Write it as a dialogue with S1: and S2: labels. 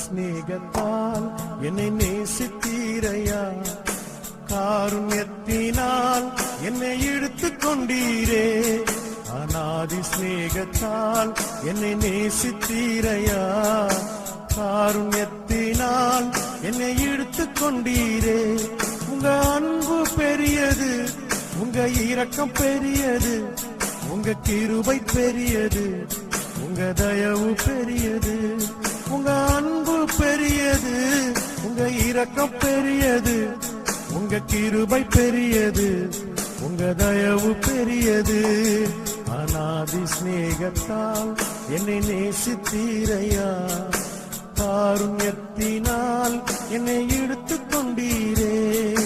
S1: சிநேகத்தால் என்னை நேசித்தீரையா? காருண்யத்தினால் என்னை இழுத்து கொண்டீரே. அநாதி சிநேகத்தால் என்னை நேசித்தீரையா? காருண்யத்தினால் என்னை இழுத்து கொண்டீரே. உங்க அன்பு பெரியது உங்க இரக்கம் பெரியது உங்க கிருபை பெரியது உங்க தயவு பெரியது. பெரியது. உங்க இரக்கம் பெரியது. உங்க கிருபை பெரியது. உங்க தயவு பெரியது. அநாதி சிநேகத்தால் என்னை நேசித்தீரையா? காருண்யத்தினால் என்னை எடுத்துக் கொண்டீரே